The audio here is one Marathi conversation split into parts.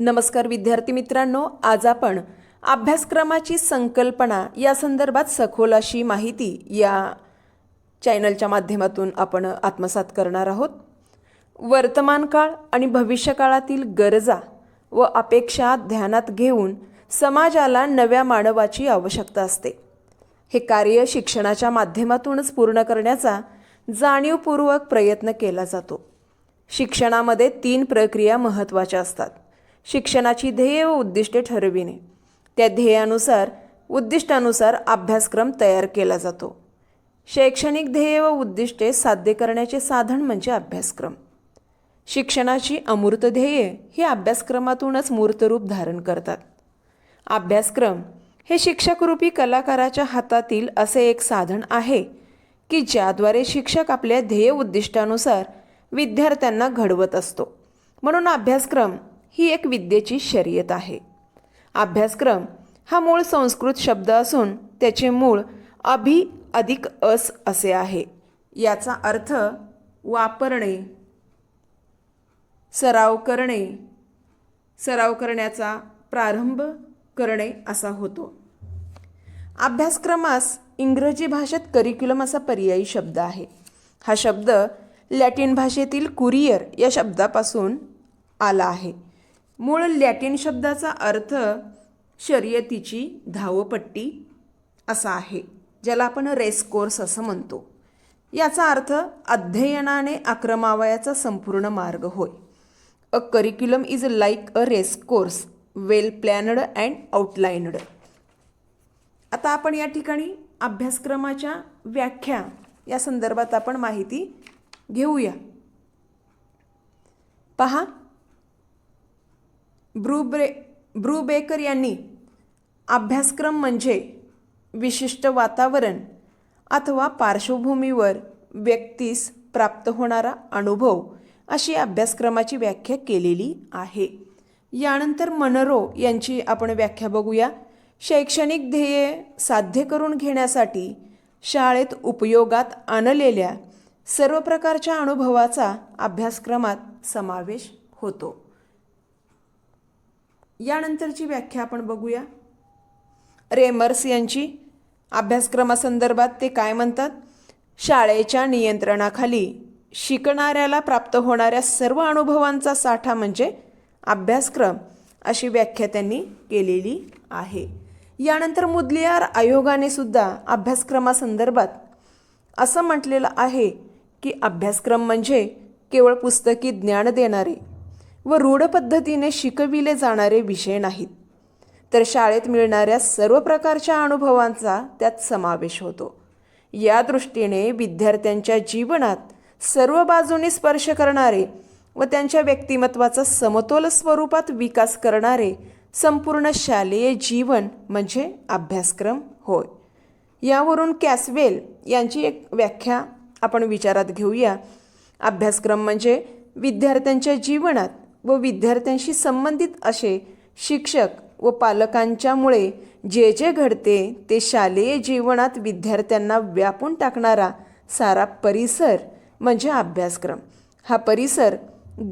नमस्कार विद्यार्थी मित्रांनो आज आपण अभ्यासक्रमाची संकल्पना या संदर्भात सखोल अशी माहिती या चॅनलच्या माध्यमातून आपण आत्मसात करणार आहोत. वर्तमान काळ आणि भविष्यकाळातील गरजा व अपेक्षा ध्यानात घेऊन समाजाला नव्या मानवाची आवश्यकता असते. हे कार्य शिक्षणाच्या माध्यमातूनच पूर्ण करण्याचा जाणीवपूर्वक प्रयत्न केला जातो. शिक्षणामध्ये तीन प्रक्रिया महत्त्वाच्या असतात. शिक्षणाची ध्येय व उद्दिष्टे ठरविणे. त्या ध्येयानुसार उद्दिष्टानुसार अभ्यासक्रम तयार केला जातो. शैक्षणिक ध्येय व उद्दिष्टे साध्य करण्याचे साधन म्हणजे अभ्यासक्रम. शिक्षणाची अमूर्त ध्येये ही अभ्यासक्रमातूनच मूर्तरूप धारण करतात. अभ्यासक्रम हे शिक्षकरूपी कलाकाराच्या हातातील असे एक साधन आहे की ज्याद्वारे शिक्षक आपल्या ध्येय उद्दिष्टानुसार विद्यार्थ्यांना घडवत असतो. म्हणून अभ्यासक्रम ही एक विद्येची शर्यत आहे. अभ्यासक्रम हा मूळ संस्कृत शब्द असून त्याचे मूळ अभि अधिक अस असे आहे. याचा अर्थ वापरणे सराव करणे सराव करण्याचा प्रारंभ करणे असा होतो. अभ्यासक्रमास इंग्रजी भाषेत करिक्युलम असा पर्यायी शब्द आहे. हा शब्द लॅटिन भाषेतील कुरियर या शब्दापासून आला आहे. मूळ लॅटिन शब्दाचा अर्थ शर्यतीची धावपट्टी असा आहे ज्याला आपण रेस कोर्स असं म्हणतो. याचा अर्थ अध्ययनाने आक्रमावयाचा संपूर्ण मार्ग होय. A curriculum is like a race course well planned and outlined आता आपण या ठिकाणी अभ्यासक्रमाच्या व्याख्या या संदर्भात आपण माहिती घेऊया. पहा ब्रूब्रे ब्रूबेकर यांनी अभ्यासक्रम म्हणजे विशिष्ट वातावरण अथवा पार्श्वभूमीवर व्यक्तीस प्राप्त होणारा अनुभव अशी अभ्यासक्रमाची व्याख्या केलेली आहे. यानंतर मनरो यांची आपण व्याख्या बघूया. शैक्षणिक ध्येये साध्य करून घेण्यासाठी शाळेत उपयोगात आणलेल्या सर्व प्रकारच्या अनुभवाचा अभ्यासक्रमात समावेश होतो. यानंतरची व्याख्या आपण बघूया. रेमर्स यांची अभ्यासक्रमासंदर्भात ते काय म्हणतात? शाळेच्या नियंत्रणाखाली शिकणाऱ्याला प्राप्त होणाऱ्या सर्व अनुभवांचा साठा म्हणजे अभ्यासक्रम अशी व्याख्या त्यांनी केलेली आहे. यानंतर मुदलियार आयोगाने सुद्धा अभ्यासक्रमासंदर्भात असं म्हटलेलं आहे की अभ्यासक्रम म्हणजे केवळ पुस्तकी ज्ञान देणारे व रूढ पद्धतीने शिकविले जाणारे विषय नाहीत. तर शाळेत मिळणाऱ्या सर्व प्रकारच्या अनुभवांचा त्यात समावेश होतो. या दृष्टीने विद्यार्थ्यांच्या जीवनात सर्व बाजूनी स्पर्श करणारे व त्यांच्या व्यक्तिमत्वाचा समतोल स्वरूपात विकास करणारे संपूर्ण शालेय जीवन म्हणजे अभ्यासक्रम होय. यावरून कॅसवेल यांची एक व्याख्या आपण विचारात घेऊया. अभ्यासक्रम म्हणजे विद्यार्थ्यांच्या जीवनात व विद्यार्थ्यांशी संबंधित असे शिक्षक व पालकांच्यामुळे जे जे घडते ते शालेय जीवनात विद्यार्थ्यांना व्यापून टाकणारा सारा परिसर म्हणजे अभ्यासक्रम. हा परिसर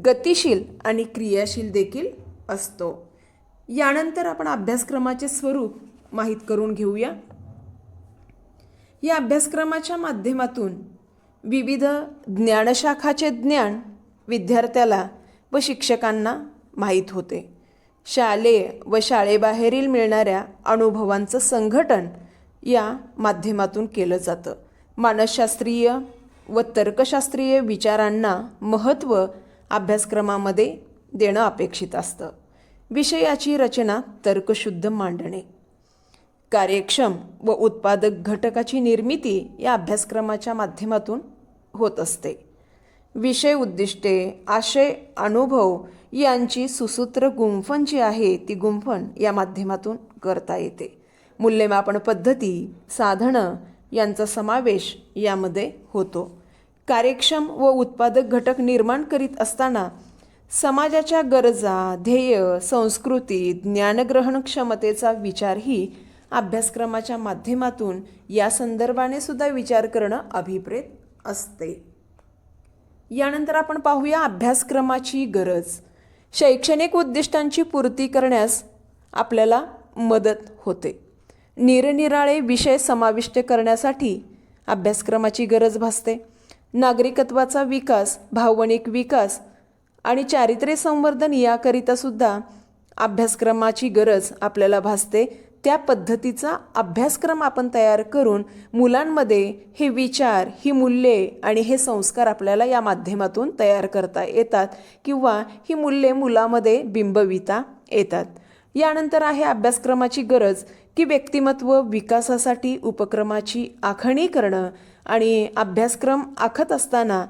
गतिशील आणि क्रियाशील देखील असतो. यानंतर आपण अभ्यासक्रमाचे स्वरूप माहीत करून घेऊया. या अभ्यासक्रमाच्या माध्यमातून विविध ज्ञानशाखाचे ज्ञान विद्यार्थ्याला व शिक्षकांना माहीत होते. शालेय व शाळेबाहेरील मिळणाऱ्या अनुभवांचं संघटन या माध्यमातून केलं जातं. मानसशास्त्रीय व तर्कशास्त्रीय विचारांना महत्त्व अभ्यासक्रमामध्ये देणं अपेक्षित असतं. विषयाची रचना तर्कशुद्ध मांडणे. कार्यक्षम व उत्पादक घटकाची निर्मिती या अभ्यासक्रमाच्या माध्यमातून होत असते. विषय उद्दिष्टे आशय अनुभव यांची सुसूत्र गुंफण जी आहे ती गुंफण या माध्यमातून करता येते. मूल्यमापन पद्धती साधनं यांचा समावेश यामध्ये होतो. कार्यक्षम व उत्पादक घटक निर्माण करीत असताना समाजाच्या गरजा ध्येय संस्कृती ज्ञानग्रहण क्षमतेचा विचारही अभ्यासक्रमाच्या माध्यमातून या संदर्भाने सुद्धा विचार करणं अभिप्रेत असते. यानंतर आपण पाहूया अभ्यासक्रमाची गरज. शैक्षणिक उद्दिष्टांची पूर्ती करण्यास आपल्याला मदत होते. निरनिराळे विषय समाविष्ट करण्यासाठी अभ्यासक्रमाची गरज भासते. नागरिकत्वाचा विकास भावनिक विकास आणि चारित्र्य संवर्धन याकरिता सुद्धा अभ्यासक्रमाची गरज आपल्याला भासते. त्या पद्धतीचा अभ्यासक्रम आपण तयार करून मुलांमध्ये हे विचार ही मूल्ये आणि हे संस्कार आपल्याला या माध्यमातून तयार करता येतात किंवा ही मूल्ये मुलामध्ये बिंबविता येतात. यानंतर आहे अभ्यासक्रमाची गरज की व्यक्तिमत्व विकासासाठी उपक्रमाची आखणी करणं आणि अभ्यासक्रम आखत असताना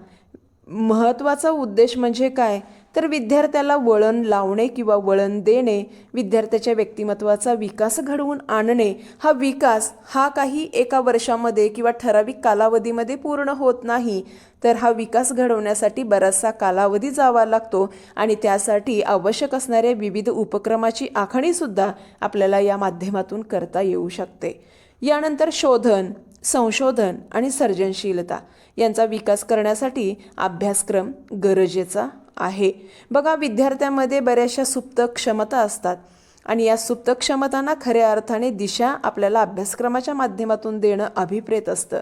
महत्त्वाचा उद्देश म्हणजे काय? तर विद्यार्थ्याला वळण लावणे किंवा वळण देणे विद्यार्थ्याच्या व्यक्तिमत्वाचा विकास घडवून आणणे हा विकास हा काही एका वर्षामध्ये किंवा ठराविक कालावधीमध्ये पूर्ण होत नाही. तर हा विकास घडवण्यासाठी बराचसा कालावधी जावा लागतो आणि त्यासाठी आवश्यक असणाऱ्या विविध उपक्रमाची आखणीसुद्धा आपल्याला या माध्यमातून करता येऊ शकते. यानंतर शोधन. संशोधन आणि सर्जनशीलता यांचा विकास करण्यासाठी अभ्यासक्रम गरजेचा आहे. बघा विद्यार्थ्यांमध्ये बऱ्याचशा सुप्त क्षमता असतात आणि या सुप्त क्षमतांना खऱ्या अर्थाने दिशा आपल्याला अभ्यासक्रमाच्या माध्यमातून देणं अभिप्रेत असतं.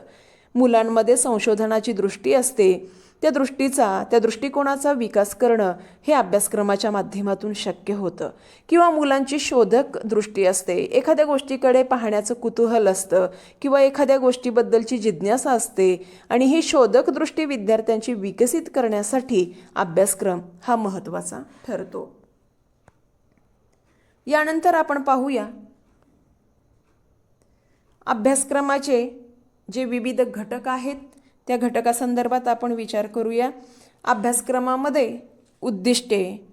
मुलांमध्ये संशोधनाची दृष्टी असते. त्या दृष्टीचा त्या दृष्टिकोनाचा विकास करणं हे अभ्यासक्रमाच्या माध्यमातून शक्य होतं. किंवा मुलांची शोधक दृष्टी असते. एखाद्या गोष्टीकडे पाहण्याचं कुतूहल असतं किंवा एखाद्या गोष्टीबद्दलची जिज्ञासा असते आणि ही शोधक दृष्टी विद्यार्थ्यांची विकसित करण्यासाठी अभ्यासक्रम हा महत्त्वाचा ठरतो. यानंतर आपण पाहूया. अभ्यासक्रमाचे जे विविध घटक आहेत त्या घटकासंदर्भात आपण विचार करूया. अभ्यासक्रमामध्ये उद्दिष्टे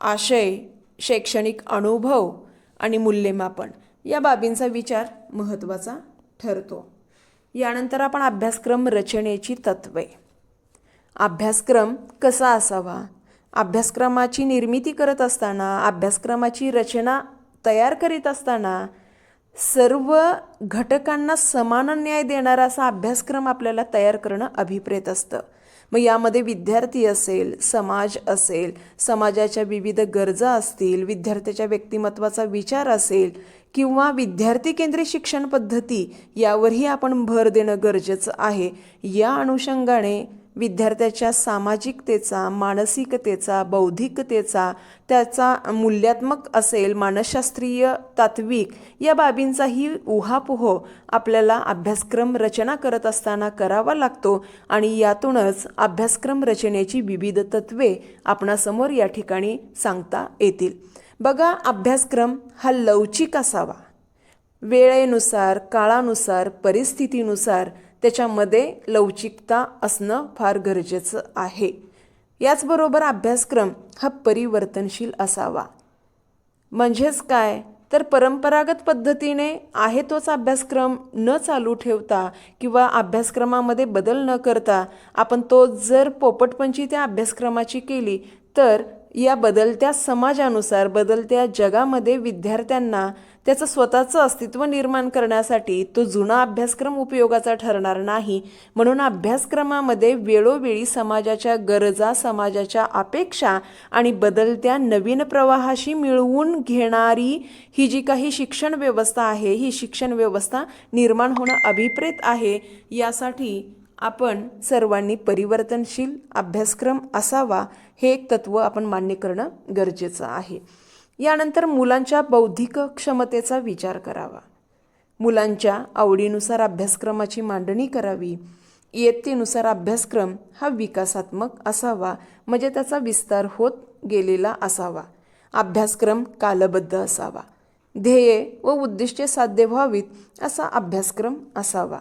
आशय शैक्षणिक अनुभव आणि मूल्यमापन या बाबींचा विचार महत्त्वाचा ठरतो. यानंतर आपण अभ्यासक्रम रचनेची तत्वे अभ्यासक्रम कसा असावा? अभ्यासक्रमाची निर्मिती करत असताना अभ्यासक्रमाची रचना तयार करीत असताना सर्व घटकांना समान न्याय देणारा असा अभ्यासक्रम आपल्याला तयार करणं अभिप्रेत असतं. मग यामध्ये विद्यार्थी असेल समाज असेल समाजाच्या विविध गरजा असतील विद्यार्थ्याच्या व्यक्तिमत्वाचा विचार असेल किंवा विद्यार्थी केंद्रित शिक्षण पद्धती यावरही आपण भर देणं गरजेचं आहे. या अनुषंगाने विद्यार्थ्याच्या सामाजिकतेचा मानसिकतेचा बौद्धिकतेचा त्याचा मूल्यात्मक असेल मानसशास्त्रीय तात्विक या बाबींचाही उहापोह आपल्याला अभ्यासक्रम रचना करत असताना करावा लागतो आणि यातूनच अभ्यासक्रम रचनेची विविध तत्वे आपणासमोर या ठिकाणी सांगता येतील. बघा अभ्यासक्रम हा लवचिक असावा. वेळेनुसार काळानुसार परिस्थितीनुसार त्याच्यामध्ये लवचिकता असणं फार गरजेचं आहे. याचबरोबर अभ्यासक्रम हा परिवर्तनशील असावा. म्हणजेच काय? तर परंपरागत पद्धतीने आहे तोच अभ्यासक्रम न चालू ठेवता किंवा अभ्यासक्रमामध्ये बदल न करता आपण तो जर पोपटपंची त्या अभ्यासक्रमाची केली तर या बदलत्या समाजानुसार बदलत्या जगामध्ये विद्यार्थ्यांना त्याचं स्वतःचं अस्तित्व निर्माण करण्यासाठी तो जुना अभ्यासक्रम उपयोगाचा ठरणार नाही. म्हणून अभ्यासक्रमामध्ये वेळोवेळी समाजाच्या गरजा समाजाच्या अपेक्षा आणि बदलत्या नवीन प्रवाहाशी मिळवून घेणारी ही जी काही शिक्षण व्यवस्था आहे ही शिक्षण व्यवस्था निर्माण होणं अभिप्रेत आहे यासाठी आपण सर्वांनी परिवर्तनशील अभ्यासक्रम असावा हे एक तत्त्व आपण मान्य करणं गरजेचं आहे. यानंतर मुलांच्या बौद्धिक क्षमतेचा विचार करावा. मुलांच्या आवडीनुसार अभ्यासक्रमाची मांडणी करावी. इयत्तेनुसार अभ्यासक्रम हा विकासात्मक असावा म्हणजे त्याचा विस्तार होत गेलेला असावा. अभ्यासक्रम कालबद्ध असावा. ध्येये व उद्दिष्टे साध्य व्हावीत असा अभ्यासक्रम असावा.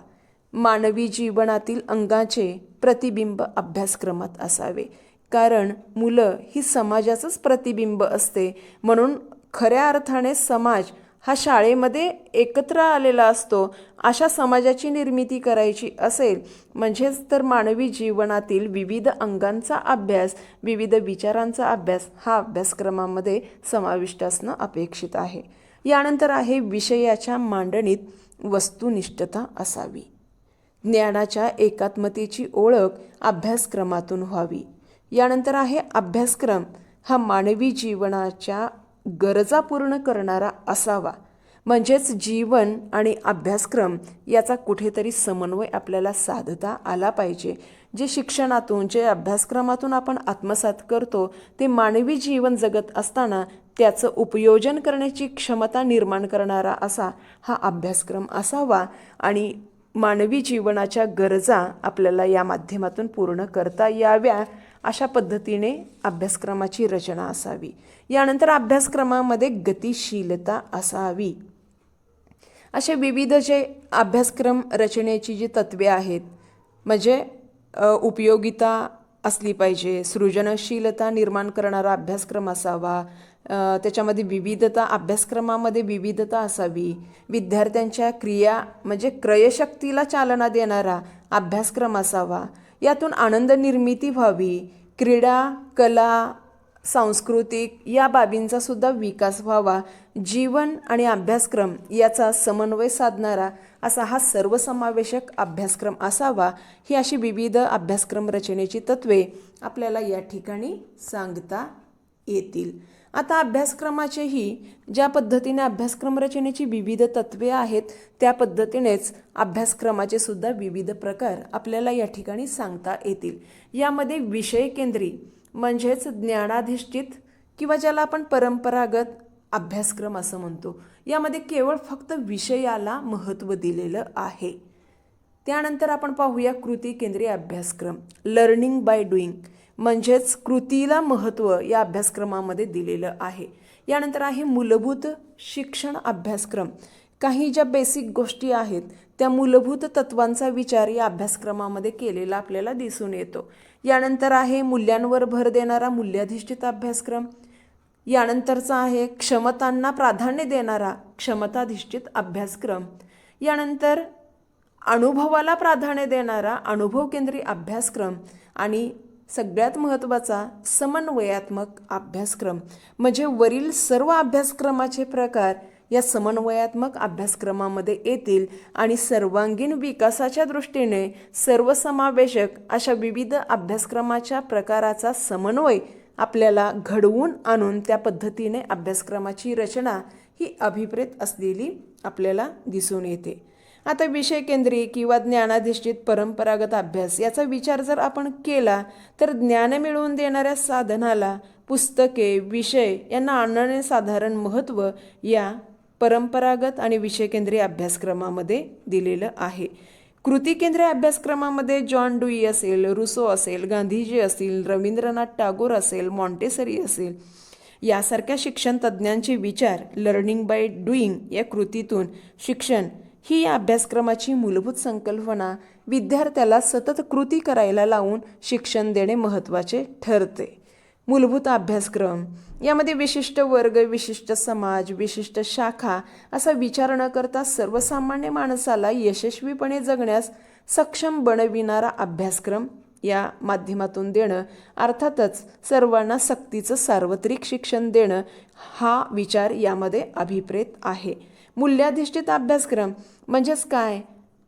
मानवी जीवनातील अंगाचे प्रतिबिंब अभ्यासक्रमात असावे. कारण मुलं ही समाजाचंच प्रतिबिंब असते. म्हणून खऱ्या अर्थाने समाज हा शाळेमध्ये एकत्र आलेला असतो. अशा समाजाची निर्मिती करायची असेल म्हणजेच तर मानवी जीवनातील विविध अंगांचा अभ्यास विविध विचारांचा अभ्यास हा अभ्यासक्रमामध्ये समाविष्ट असणं अपेक्षित आहे. यानंतर आहे विषयाच्या मांडणीत वस्तुनिष्ठता असावी. ज्ञानाच्या एकात्मतेची ओळख अभ्यासक्रमातून व्हावी. यानंतर आहे अभ्यासक्रम. हा मानवी जीवनाच्या गरजा पूर्ण करणारा असावा. म्हणजेच जीवन आणि अभ्यासक्रम याचा कुठेतरी समन्वय आपल्याला साधता आला पाहिजे. जे शिक्षणातून जे अभ्यासक्रमातून आपण आत्मसात करतो ते मानवी जीवन जगत असताना त्याचं उपयोजन करण्याची क्षमता निर्माण करणारा असा हा अभ्यासक्रम असावा. आणि मानवी जीवनाच्या गरजा आपल्याला या माध्यमातून पूर्ण करता याव्या अशा पद्धतीने अभ्यासक्रमाची रचना असावी. यानंतर अभ्यासक्रमामध्ये गतिशीलता असावी. असे विविध जे अभ्यासक्रम रचनेची जी तत्वे आहेत म्हणजे उपयोगिता असली पाहिजे सृजनशीलता निर्माण करणारा अभ्यासक्रम असावा त्याच्यामध्ये विविधता अभ्यासक्रमामध्ये विविधता असावी. विद्यार्थ्यांच्या क्रिया म्हणजे क्रयशक्तीला चालना देणारा अभ्यासक्रम असावा. यातून आनंद निर्मिती व्हावी. क्रीडा कला सांस्कृतिक या बाबींचा सुद्धा विकास व्हावा. जीवन आणि अभ्यासक्रम याचा समन्वय साधणारा असा हा सर्वसमावेशक अभ्यासक्रम असावा ही अशी विविध अभ्यासक्रम रचनेची तत्वे आपल्याला या ठिकाणी सांगता येतील. आता अभ्यासक्रमाचेही ज्या पद्धतीने अभ्यासक्रम रचनेची विविध तत्वे आहेत त्या पद्धतीनेच अभ्यासक्रमाचे सुद्धा विविध प्रकार आपल्याला या ठिकाणी सांगता येतील. यामध्ये विषय केंद्री म्हणजेच ज्ञानाधिष्ठित किंवा ज्याला आपण परंपरागत अभ्यासक्रम असं म्हणतो यामध्ये केवळ फक्त विषयाला महत्त्व दिलेलं आहे. त्यानंतर आपण पाहूया कृती केंद्रीय अभ्यासक्रम लर्निंग बाय डुईंग म्हणजेच कृतीला महत्त्व या अभ्यासक्रमामध्ये दिलेलं आहे. यानंतर आहे मूलभूत शिक्षण अभ्यासक्रम. काही ज्या बेसिक गोष्टी आहेत त्या मूलभूत तत्वांचा विचार या अभ्यासक्रमामध्ये केलेला आपल्याला दिसून येतो. यानंतर आहे मूल्यांवर भर देणारा मूल्याधिष्ठित अभ्यासक्रम. यानंतरचा आहे क्षमतांना प्राधान्य देणारा क्षमताधिष्ठित अभ्यासक्रम. यानंतर अनुभवाला प्राधान्य देणारा अनुभव केंद्री अभ्यासक्रम आणि सगळ्यात महत्त्वाचा समन्वयात्मक अभ्यासक्रम. म्हणजे वरील सर्व अभ्यासक्रमाचे प्रकार या समन्वयात्मक अभ्यासक्रमामध्ये येतील आणि सर्वांगीण विकासाच्या दृष्टीने सर्वसमावेशक अशा विविध अभ्यासक्रमाच्या प्रकाराचा समन्वय आपल्याला घडवून आणून त्या पद्धतीने अभ्यासक्रमाची रचना ही अभिप्रेत असलेली आपल्याला दिसून येते. आता विषय केंद्री किंवा ज्ञानाधिष्ठित परंपरागत अभ्यास याचा विचार जर आपण केला तर ज्ञान मिळवून देणाऱ्या साधनाला पुस्तके विषय यांना आणणे साधारण महत्त्व या परंपरागत आणि विषय केंद्रीय अभ्यासक्रमामध्ये दिलेलं आहे. कृती केंद्रीय अभ्यासक्रमामध्ये जॉन डुई असेल रुसो असेल गांधीजी असतील रवींद्रनाथ टागोर असेल मॉन्टेसरी असेल यासारख्या शिक्षण तज्ज्ञांचे विचार लर्निंग बाय डुईंग या कृतीतून शिक्षण ही या अभ्यासक्रमाची मूलभूत संकल्पना विद्यार्थ्याला सतत कृती करायला लावून शिक्षण देणे महत्त्वाचे ठरते. मूलभूत अभ्यासक्रम यामध्ये विशिष्ट वर्ग विशिष्ट समाज विशिष्ट शाखा असा विचार न करता सर्वसामान्य माणसाला यशस्वीपणे जगण्यास सक्षम बनविणारा अभ्यासक्रम या माध्यमातून देणं अर्थातच सर्वांना सक्तीचं सार्वत्रिक शिक्षण देणं हा विचार यामध्ये अभिप्रेत आहे. मूल्याधिष्ठित अभ्यासक्रम म्हणजेच काय?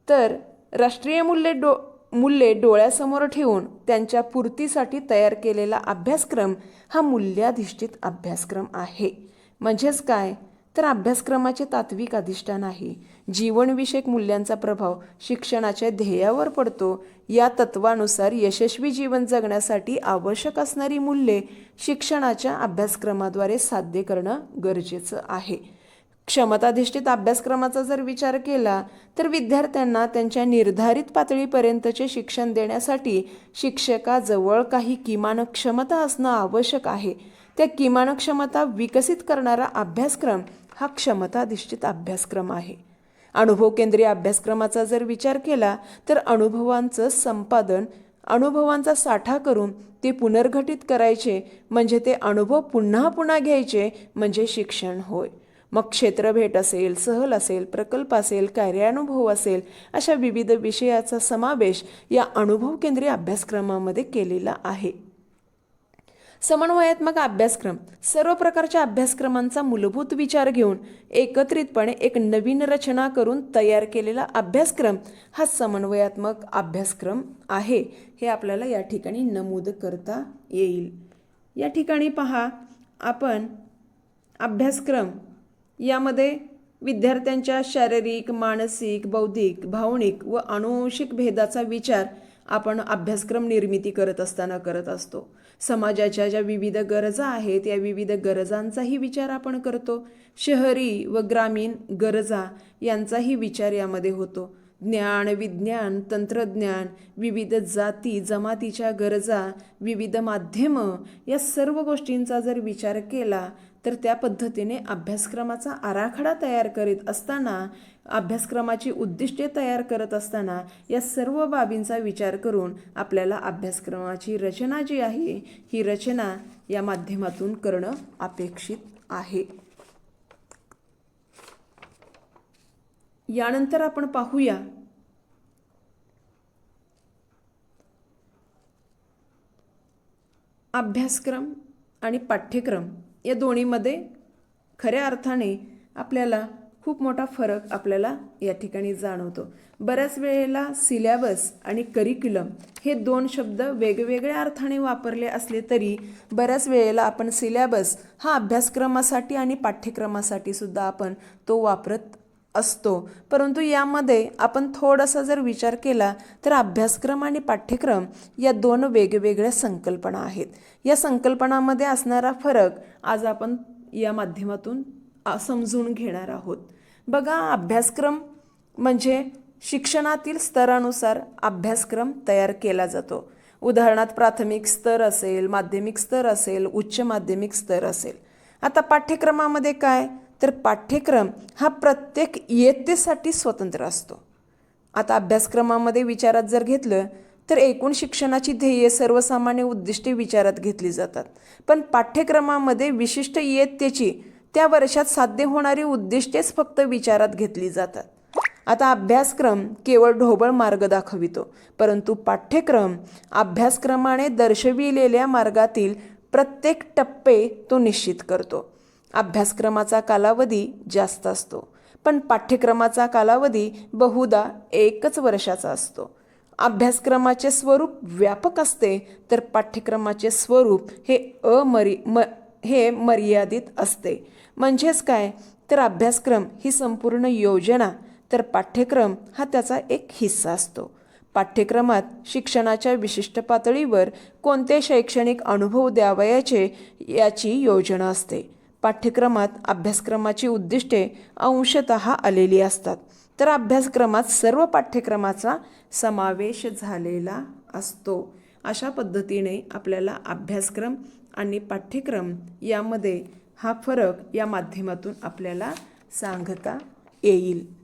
तर राष्ट्रीय मूल्ये डो मूल्ये डोळ्यासमोर ठेवून त्यांच्या पूर्तीसाठी तयार केलेला अभ्यासक्रम हा मूल्याधिष्ठित अभ्यासक्रम आहे. म्हणजेच काय? तर अभ्यासक्रमाचे तात्विक अधिष्ठान आहे. जीवनविषयक मूल्यांचा प्रभाव शिक्षणाच्या ध्येयावर पडतो. या तत्वानुसार यशस्वी जीवन जगण्यासाठी आवश्यक असणारी मूल्ये शिक्षणाच्या अभ्यासक्रमाद्वारे साध्य करणं गरजेचं आहे. क्षमताधिष्ठित अभ्यासक्रमाचा जर विचार केला तर विद्यार्थ्यांना त्यांच्या निर्धारित पातळीपर्यंतचे शिक्षण देण्यासाठी शिक्षकाजवळ काही किमान क्षमता असणं आवश्यक आहे. त्या किमान क्षमता विकसित करणारा अभ्यासक्रम हा क्षमताधिष्ठित अभ्यासक्रम आहे. अनुभव केंद्रीय अभ्यासक्रमाचा जर विचार केला तर अनुभवांचं संपादन अनुभवांचा साठा करून ते पुनर्घटित करायचे म्हणजे ते अनुभव पुन्हा पुन्हा घ्यायचे म्हणजे शिक्षण होय. मग क्षेत्रभेट असेल सहल असेल प्रकल्प असेल कार्यानुभव असेल अशा विविध विषयाचा समावेश या अनुभव केंद्रीय अभ्यासक्रमामध्ये केलेला आहे. समन्वयात्मक अभ्यासक्रम सर्व प्रकारच्या अभ्यासक्रमांचा मूलभूत विचार घेऊन एकत्रितपणे एक नवीन रचना करून तयार केलेला अभ्यासक्रम हा समन्वयात्मक अभ्यासक्रम आहे. हे आपल्याला या ठिकाणी नमूद करता येईल. या ठिकाणी पहा आपण अभ्यासक्रम यामध्ये विद्यार्थ्यांच्या शारीरिक मानसिक बौद्धिक भावनिक व अनुवंशिक भेदाचा विचार आपण अभ्यासक्रम निर्मिती करत असताना करत असतो. समाजाच्या ज्या विविध गरजा आहेत या विविध गरजांचाही विचार आपण करतो. शहरी व ग्रामीण गरजा यांचाही विचार यामध्ये होतो. ज्ञान विज्ञान तंत्रज्ञान विविध जाती जमातीच्या गरजा विविध माध्यमं या सर्व गोष्टींचा जर विचार केला तर त्या पद्धतीने अभ्यासक्रमाचा आराखडा तयार करीत असताना अभ्यासक्रमाची उद्दिष्टे तयार करत असताना या सर्व बाबींचा विचार करून आपल्याला अभ्यासक्रमाची रचना जी आहे ही रचना या माध्यमातून करणं अपेक्षित आहे. यानंतर आपण पाहूया अभ्यासक्रम आणि पाठ्यक्रम. या दोन्हीमध्ये खऱ्या अर्थाने आपल्याला खूप मोठा फरक आपल्याला या ठिकाणी जाणवतो. बऱ्याच वेळेला सिलॅबस आणि करिक्युलम हे दोन शब्द वेगवेगळ्या अर्थाने वापरले असले तरी बऱ्याच वेळेला आपण सिलॅबस हा अभ्यासक्रमासाठी आणि पाठ्यक्रमासाठी सुद्धा आपण तो वापरत असतो. परंतु यामध्ये आपण थोडासा जर विचार केला तर अभ्यासक्रम आणि पाठ्यक्रम या दोन वेगवेगळ्या संकल्पना आहेत. या संकल्पनामध्ये असणारा फरक आज आपण या माध्यमातून समजून घेणार आहोत. बघा अभ्यासक्रम म्हणजे शिक्षणातील स्तरानुसार अभ्यासक्रम तयार केला जातो. उदाहरणार्थ प्राथमिक स्तर असेल माध्यमिक स्तर असेल उच्च माध्यमिक स्तर असेल. आता पाठ्यक्रमामध्ये काय? तर पाठ्यक्रम हा प्रत्येक इयत्तेसाठी स्वतंत्र असतो. आता अभ्यासक्रमामध्ये विचारात जर घेतलं तर एकूण शिक्षणाची ध्येय सर्वसामान्य उद्दिष्टे विचारात घेतली जातात. पण पाठ्यक्रमामध्ये विशिष्ट इयत्तेची त्या वर्षात साध्य होणारी उद्दिष्टेच फक्त विचारात घेतली जातात. आता अभ्यासक्रम केवळ ढोबळ मार्ग दाखवितो परंतु पाठ्यक्रम अभ्यासक्रमाने दर्शविलेल्या मार्गातील प्रत्येक टप्पे तो निश्चित करतो. अभ्यासक्रमाचा कालावधी जास्त असतो. पण पाठ्यक्रमाचा कालावधी बहुधा एकच वर्षाचा असतो. अभ्यासक्रमाचे स्वरूप व्यापक असते तर पाठ्यक्रमाचे स्वरूप हे अमरी म हे मर्यादित असते. म्हणजेच काय? तर अभ्यासक्रम ही संपूर्ण योजना तर पाठ्यक्रम हा त्याचा एक हिस्सा असतो. पाठ्यक्रमात शिक्षणाच्या विशिष्ट पातळीवर कोणते शैक्षणिक अनुभव द्यावयाचे याची योजना असते. पाठ्यक्रमात अभ्यासक्रमाची उद्दिष्टे अंशत आलेली असतात. तर अभ्यासक्रमात सर्व पाठ्यक्रमाचा समावेश झालेला असतो. अशा पद्धतीने आपल्याला अभ्यासक्रम आणि पाठ्यक्रम यामध्ये हा फरक या माध्यमातून आपल्याला सांगता येईल.